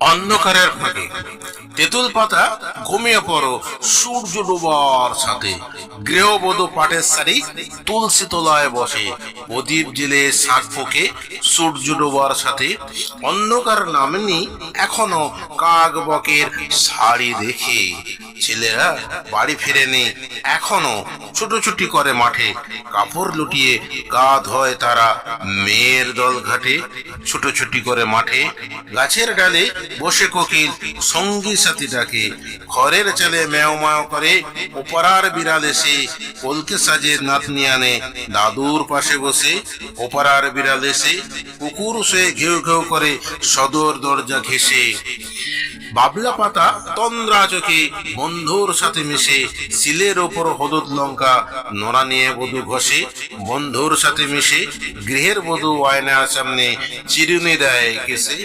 অন্ধকারের ফাঁকে। তেঁতুল পাতা ঘুমিয়ে পড়ো, সূর্য ডোবার সাথে গৃহবধূ পাটের শাড়ি তুলসী তলায় বসে। প্রদীপ জেলে শাক ফোকে সূর্য ডোবার সাথে। অন্ধকার নামেনি এখনও কাক বকের শাড়ি দেখে। ছেলেরা বাড়ি ফিরেনি, এখনও ছুটোছুটি করে মাঠে। কাপড় লুটিয়ে গা ধোয় তারা মেয়ের দল ঘাটে ছুটোছুটি করে মাঠে, গাছের ডালে বসে কোকিল সঙ্গী সাথী ডাকে ঘরের ছেলে মেও মেও করে ওপারার বিড়াল এসে কলকে সাজে নাতনি আনে। দাদুর পাশে বসে ওপারার বিড়াল এসে কুকুর শুয়ে ঘেউ ঘেউ করে সদর দরজা ঘেসে বাবলা পাতা তন্দ্রা চোখে বন্ধুর সাথে মিশে সিলের ওপর হলুদ লঙ্কা নোড়া নিয়ে বধু ঘষে, বন্ধুর সাথে মিশে গৃহের বধূ আয়নার সামনে চিরুনি দেয় কেসে।